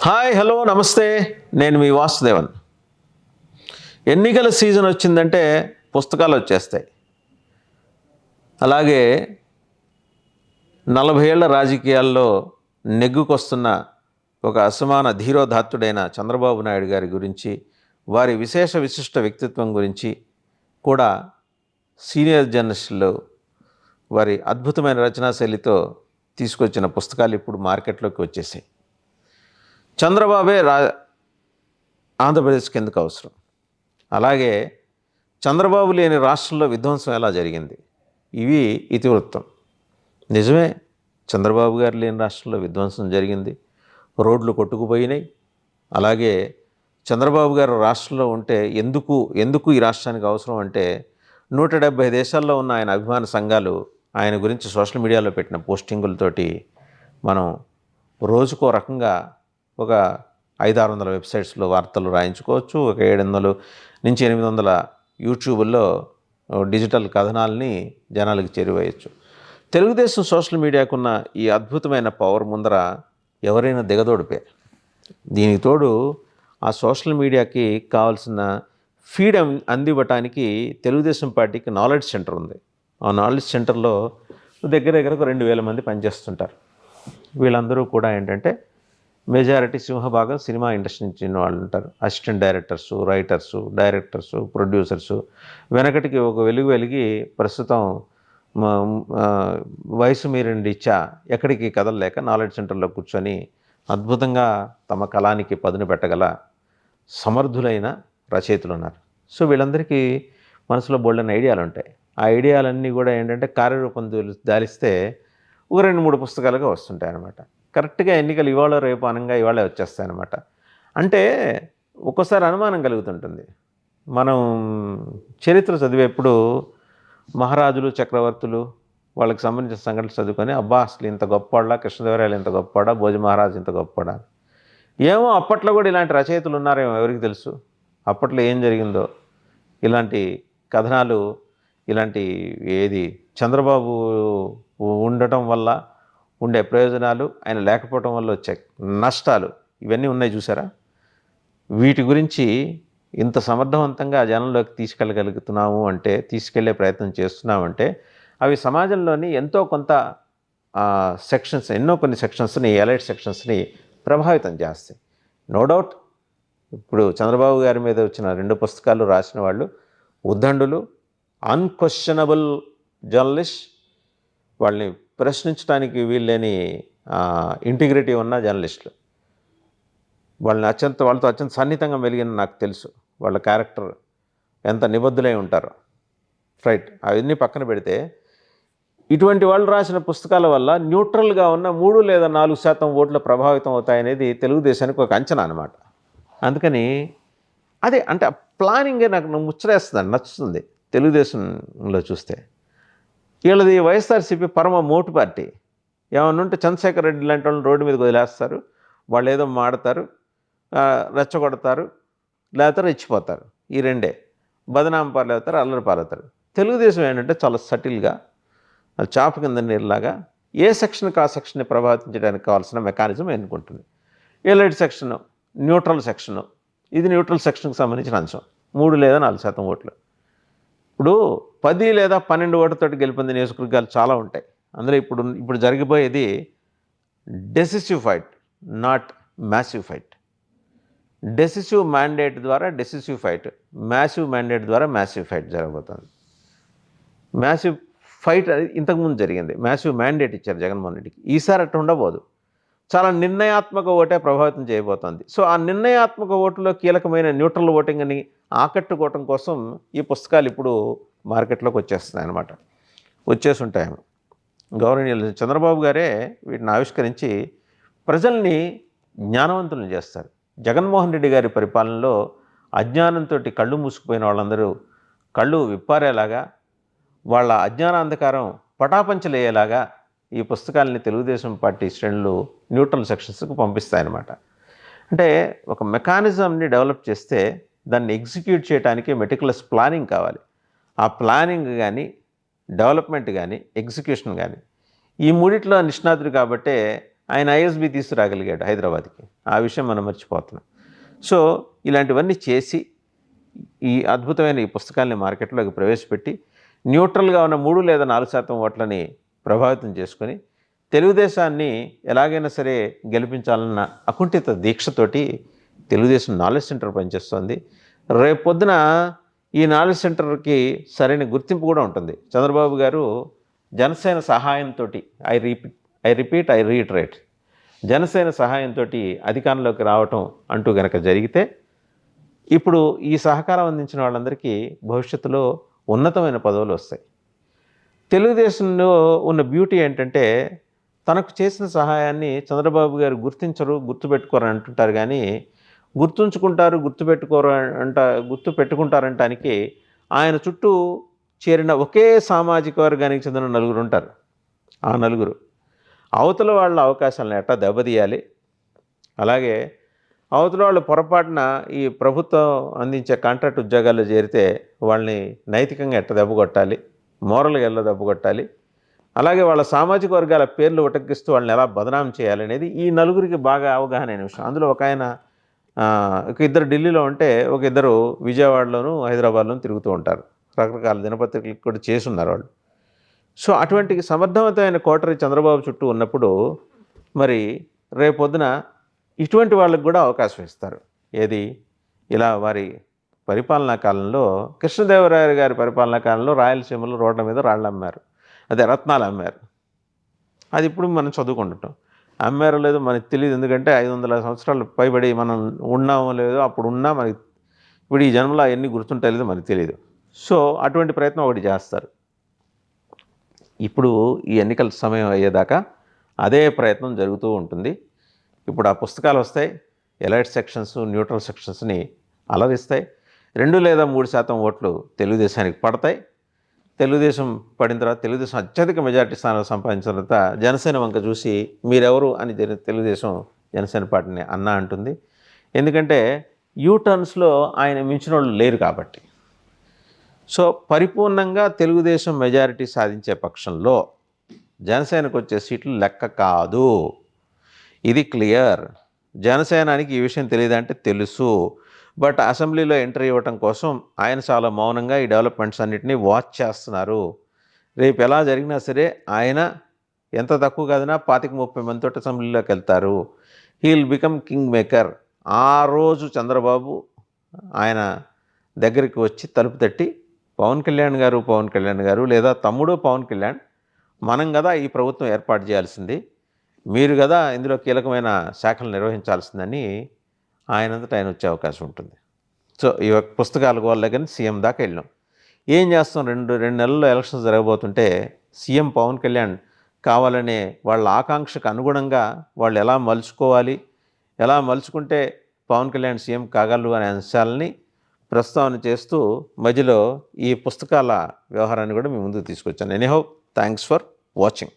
Hi hello నమస్తే. నేను మీ వాసుదేవన్. ఎన్నికల సీజన్ వచ్చిందంటే పుస్తకాలు వచ్చేస్తాయి. అలాగే నలభై ఏళ్ళ రాజకీయాల్లో నెగ్గుకొస్తున్న ఒక అసమాన ధీరోధాత్తుడైన చంద్రబాబు నాయుడు గారి గురించి వారి విశేష విశిష్ట వ్యక్తిత్వం గురించి కూడా సీనియర్ జర్నలిస్టులు వారి అద్భుతమైన రచనా శైలితో తీసుకొచ్చిన పుస్తకాలు ఇప్పుడు మార్కెట్లోకి వచ్చేసాయి. చంద్రబాబే రా ఆంధ్రప్రదేశ్కి ఎందుకు అవసరం? అలాగే చంద్రబాబు లేని రాష్ట్రంలో విధ్వంసం ఎలా జరిగింది? ఇవి ఇతివృత్తం. నిజమే చంద్రబాబు గారు లేని రాష్ట్రంలో విధ్వంసం జరిగింది. రోడ్లు కొట్టుకుపోయినాయి. అలాగే చంద్రబాబు గారు రాష్ట్రంలో ఉంటే ఎందుకు ఎందుకు ఈ రాష్ట్రానికి అవసరం అంటే నూట డెబ్భై దేశాల్లో ఉన్న ఆయన అభిమాన సంఘాలు ఆయన గురించి సోషల్ మీడియాలో పెట్టిన పోస్టింగులతోటి మనం రోజుకో రకంగా ఒక ఐదు ఆరు వందల వెబ్సైట్స్లో వార్తలు రాయించుకోవచ్చు. ఒక ఏడు వందలు నుంచి ఎనిమిది వందల యూట్యూబ్లో డిజిటల్ కథనాలని జనాలకు చేరువేయచ్చు. తెలుగుదేశం సోషల్ మీడియాకున్న ఈ అద్భుతమైన పవర్ ముందర ఎవరైనా దిగదోడిపే దీనికి తోడు ఆ సోషల్ మీడియాకి కావాల్సిన ఫీడ్ అందివ్వటానికి తెలుగుదేశం పార్టీకి నాలెడ్జ్ సెంటర్ ఉంది. ఆ నాలెడ్జ్ సెంటర్లో దగ్గర దగ్గర ఒక రెండు వేల మంది పనిచేస్తుంటారు. వీళ్ళందరూ కూడా ఏంటంటే మెజారిటీ సింహభాగం సినిమా ఇండస్ట్రీ నుంచి వాళ్ళు ఉంటారు. Assistant directors writers directors producers. వెనకటికి ఒక వెలుగు వెలిగి ప్రస్తుతం వయసు మీరండి ఇచ్చా ఎక్కడికి కదలలేక నాలెడ్జ్ సెంటర్లో కూర్చొని అద్భుతంగా తమ కళానికి పదును పెట్టగల సమర్థులైన రచయితలు ఉన్నారు. సో వీళ్ళందరికీ మనసులో బోల్డెన్ ఐడియాలు ఉంటాయి. ఆ ఐడియాలన్నీ కూడా ఏంటంటే కార్యరూపం దాలిస్తే ఒక రెండు మూడు పుస్తకాలుగా వస్తుంటాయి అన్నమాట కరెక్ట్గా ఎన్నికలు ఇవాళ రేపు అనంగా ఇవాళే వచ్చేస్తాయి అనమాట అంటే ఒక్కోసారి అనుమానం కలుగుతుంటుంది. మనం చరిత్ర చదివేప్పుడు మహారాజులు చక్రవర్తులు వాళ్ళకి సంబంధించిన సంఘటనలు చదువుకొని అబ్బా అసలు ఇంత గొప్పవాడా కృష్ణదేవరాయలు ఇంత గొప్పవాడా భోజ మహారాజు ఇంత గొప్పవాడా ఏమో అప్పట్లో కూడా ఇలాంటి రచయితలు ఉన్నారేమో ఎవరికి తెలుసు? అప్పట్లో ఏం జరిగిందో? ఇలాంటి కథనాలు ఇలాంటి ఏది? చంద్రబాబు ఉండటం వల్ల ఉండే ప్రయోజనాలు ఆయన లేకపోవటం వల్ల వచ్చే నష్టాలు ఇవన్నీ ఉన్నాయి చూసారా? వీటి గురించి ఇంత సమర్థవంతంగా జనంలోకి తీసుకెళ్ళగలుగుతున్నాము అంటే తీసుకెళ్ళే ప్రయత్నం చేస్తున్నామంటే అవి సమాజంలోని ఎంతో కొంత సెక్షన్స్ ఎన్నో కొన్ని సెక్షన్స్ని ఎలైట్ సెక్షన్స్ని ప్రభావితం చేస్తాయి. నో డౌట్ ఇప్పుడు చంద్రబాబు గారి మీద వచ్చిన రెండు పుస్తకాలు రాసిన వాళ్ళు ఉద్దండులు అన్క్వశ్చనబుల్ జర్నలిస్ట్ వాళ్ళని ప్రశ్నించడానికి వీళ్ళని ఇంటిగ్రిటీ ఉన్న జర్నలిస్టులు. వాళ్ళని అత్యంత వాళ్ళతో అత్యంత సన్నిహితంగా మెలిగిన నాకు తెలుసు. వాళ్ళ క్యారెక్టర్ ఎంత నిబద్ధులై ఉంటారు. రైట్. అవన్నీ పక్కన పెడితే ఇటువంటి వాళ్ళు రాసిన పుస్తకాల వల్ల న్యూట్రల్గా ఉన్న మూడు లేదా నాలుగు శాతం ఓట్లు ప్రభావితం అవుతాయనేది తెలుగుదేశానికి ఒక అంచనా అనమాట అందుకని అదే అంటే ఆ ప్లానింగే నాకు నాకు ముచ్చరేస్తుంది నచ్చుతుంది తెలుగుదేశంలో చూస్తే. వీళ్ళది వైఎస్ఆర్సీపీ పరమ మోటు పార్టీ. ఏమన్నా ఉంటే చంద్రశేఖర్ రెడ్డి లాంటి వాళ్ళని రోడ్డు మీదకి వదిలేస్తారు. వాళ్ళు ఏదో మాడతారు రెచ్చగొడతారు లేకపోతే రెచ్చిపోతారు. ఈ రెండే. బదనాం పాలవుతారు అల్లరి పాలవుతారు. తెలుగుదేశం ఏంటంటే చాలా సటిల్గా చాప కింద నీళ్ళలాగా ఏ సెక్షన్కి ఆ సెక్షన్ని ప్రభావించడానికి కావాల్సిన మెకానిజం ఎన్నుకుంటుంది. ఎలైట్ సెక్షన్ న్యూట్రల్ సెక్షన్ ఇది న్యూట్రల్ సెక్షన్కి సంబంధించిన అంశం. మూడు లేదా నాలుగు శాతం ఓట్లు. ఇప్పుడు పది లేదా పన్నెండు ఓట్లతోటి గెలిపొందిన నియోజకవర్గాలు చాలా ఉంటాయి. అందులో ఇప్పుడు ఇప్పుడు జరిగిపోయేది decisive fight not massive fight decisive mandate ద్వారా డెసిసివ్ ఫైట్ మ్యాసివ్ మ్యాండేట్ ద్వారా మ్యాసివ్ ఫైట్ జరగబోతుంది. మ్యాసివ్ ఫైట్ అది ఇంతకుముందు జరిగింది. మ్యాసివ్ మ్యాండేట్ ఇచ్చారు జగన్మోహన్ రెడ్డికి. ఈసారి అట్లా ఉండబోదు. చాలా నిర్ణయాత్మక ఓటే ప్రభావితం చేయబోతోంది. సో ఆ నిర్ణయాత్మక ఓటులో కీలకమైన న్యూట్రల్ ఓటింగ్ అని ఆకట్టుకోవటం కోసం ఈ పుస్తకాలు ఇప్పుడు మార్కెట్లోకి వచ్చేస్తున్నాయి అన్నమాట వచ్చేసి ఉంటాయి గౌరవనీయులు చంద్రబాబు గారే వీటిని ఆవిష్కరించి ప్రజల్ని జ్ఞానవంతులను చేస్తారు. జగన్మోహన్ రెడ్డి గారి పరిపాలనలో అజ్ఞానంతో కళ్ళు మూసుకుపోయిన వాళ్ళందరూ కళ్ళు విప్పారేలాగా వాళ్ళ అజ్ఞానాంధకారం పటాపంచలేయేలాగా ఈ పుస్తకాలని తెలుగుదేశం పార్టీ శ్రేణులు న్యూట్రల్ సెక్షన్స్కు పంపిస్తాయన్నమాట. అంటే ఒక మెకానిజంని డెవలప్ చేస్తే దాన్ని ఎగ్జిక్యూట్ చేయడానికి మెటికులస్ ప్లానింగ్ కావాలి. ఆ ప్లానింగ్ కానీ డెవలప్మెంట్ కానీ ఎగ్జిక్యూషన్ కానీ ఈ మూడిట్లో నిష్ణాతుడు కాబట్టే ఆయన ఐఎస్బి తీసుకురాగలిగాడు హైదరాబాద్కి. ఆ విషయం మనం మర్చిపోతున్నాం. సో ఇలాంటివన్నీ చేసి ఈ అద్భుతమైన ఈ పుస్తకాల్ని మార్కెట్లోకి ప్రవేశపెట్టి న్యూట్రల్గా ఉన్న మూడు లేదా నాలుగు శాతం ఓట్లని ప్రభావితం చేసుకొని తెలుగుదేశాన్ని ఎలాగైనా సరే గెలిపించాలన్న అకుంఠిత దీక్షతోటి తెలుగుదేశం నాలెడ్జ్ సెంటర్ పనిచేస్తోంది. రేపు పొద్దున ఈ నాలెడ్జ్ సెంటర్కి సరైన గుర్తింపు కూడా ఉంటుంది. చంద్రబాబు గారు జనసేన సహాయంతో I repeat I repeat I reiterate. Janasena సహాయంతో అధికారంలోకి రావటం అంటూ గనక జరిగితే ఇప్పుడు ఈ సహకారం అందించిన వాళ్ళందరికీ భవిష్యత్తులో ఉన్నతమైన పదవులు వస్తాయి. తెలుగుదేశంలో ఉన్న బ్యూటీ ఏంటంటే తనకు చేసిన సహాయాన్ని చంద్రబాబు గారు గుర్తించరు గుర్తుపెట్టుకోరు అంటుంటారు. కానీ గుర్తుంచుకుంటారు గుర్తుపెట్టుకోరు అంట గుర్తు పెట్టుకుంటారంటానికి ఆయన చుట్టూ చేరిన ఒకే సామాజిక వర్గానికి చెందిన నలుగురు ఉంటారు. ఆ నలుగురు. అవతల వాళ్ళ అవకాశాలను ఎట్టా దెబ్బతీయాలి? అలాగే అవతల వాళ్ళు పొరపాటున ఈ ప్రభుత్వం అందించే కాంట్రాక్ట్ ఉద్యోగాల్లో చేరితే వాళ్ళని నైతికంగా ఎట్ట దెబ్బ కొట్టాలి? మోరల్గా ఎలా దెబ్బకొట్టాలి అలాగే వాళ్ళ సామాజిక వర్గాల పేర్లు ఉటక్కిస్తూ వాళ్ళని ఎలా బదనాం చేయాలనేది ఈ నలుగురికి బాగా అవగాహన అయిన విషయం. అందులో ఒక ఆయన ఒక ఇద్దరు ఢిల్లీలో ఉంటే ఒక ఇద్దరు విజయవాడలోను హైదరాబాద్లోను తిరుగుతూ ఉంటారు. రకరకాల దినపత్రికలకు కూడా చేసి ఉన్నారు వాళ్ళు. సో అటువంటి సమర్థవంతమైన కోటరీ చంద్రబాబు చుట్టూ ఉన్నప్పుడు మరి రేపొద్దున ఇటువంటి వాళ్ళకు కూడా అవకాశం ఇస్తారు. ఏది? ఇలా వారి పరిపాలనా కాలంలో కృష్ణదేవరాయ గారి పరిపాలనా కాలంలో రాయలసీమలో రోడ్ల మీద రాళ్ళు అమ్మారు. అదే రత్నాలు అమ్మారు. అది ఇప్పుడు మనం చదువుకుంటాం అమ్మారో లేదో మనకి తెలియదు ఎందుకంటే ఐదు వందల సంవత్సరాలు పైబడి మనం ఉన్నామో లేదో అప్పుడు ఉన్నా మనకి ఇప్పుడు ఈ జన్మలో అవన్నీ గుర్తుంటాయో లేదో మనకి తెలియదు సో అటువంటి ప్రయత్నం ఒకటి చేస్తారు. ఇప్పుడు ఈ ఎన్నికల సమయం అయ్యేదాకా అదే ప్రయత్నం జరుగుతూ ఉంటుంది. ఇప్పుడు ఆ పుస్తకాలు వస్తాయి. ఎలైట్ సెక్షన్స్ న్యూట్రల్ సెక్షన్స్ని అలరిస్తాయి. రెండు లేదా మూడు శాతం ఓట్లు తెలుగుదేశానికి పడతాయి. తెలుగుదేశం పడిన తర్వాత తెలుగుదేశం అత్యధిక మెజారిటీ స్థానాలు సంపాదించిన తర్వాత జనసేన వంక చూసి మీరెవరు అని తెలుగుదేశం జనసేన పార్టీని అన్నా అంటుంది. ఎందుకంటే యూటర్న్స్లో ఆయన మించిన వాళ్ళు లేరు కాబట్టి. సో పరిపూర్ణంగా తెలుగుదేశం మెజారిటీ సాధించే పక్షంలో జనసేనకు వచ్చే సీట్లు లెక్క కాదు. ఇది క్లియర్. జనసేనానికి ఈ విషయం తెలియదంటే తెలుసు. బట్ అసెంబ్లీలో ఎంట్రీ ఇవ్వటం కోసం ఆయన చాలా మౌనంగా ఈ డెవలప్మెంట్స్ అన్నింటినీ వాచ్ చేస్తున్నారు. రేపు ఎలా జరిగినా సరే ఆయన ఎంత తక్కువ కాదన్నా పాతిక ముప్పై మందితో అసెంబ్లీలోకి వెళ్తారు. He'll become king maker. ఆ రోజు చంద్రబాబు ఆయన దగ్గరికి వచ్చి తలుపు తట్టి పవన్ కళ్యాణ్ గారు పవన్ కళ్యాణ్ గారు లేదా తమ్ముడు పవన్ కళ్యాణ్ మనం కదా ఈ ప్రభుత్వం ఏర్పాటు చేయాల్సింది. మీరు కదా ఇందులో కీలకమైన శాఖలు నిర్వహించాల్సిందని ఆయనంతటా ఆయన వచ్చే అవకాశం ఉంటుంది. సో ఈ యొక్క పుస్తకాల వల్ల సీఎం దాకా వెళ్ళాం ఏం చేస్తాం? రెండు రెండు నెలల్లో ఎలక్షన్స్ జరగబోతుంటే సీఎం పవన్ కళ్యాణ్ కావాలనే వాళ్ళ ఆకాంక్షకు అనుగుణంగా వాళ్ళు ఎలా మలుచుకోవాలి? ఎలా మలుచుకుంటే పవన్ కళ్యాణ్ సీఎం కాగలరు అనే అంశాలని ప్రస్తావన చేస్తూ మధ్యలో ఈ పుస్తకాల వ్యవహారాన్ని కూడా మీ ముందుకు తీసుకొచ్చాను. Anyhow thanks for watching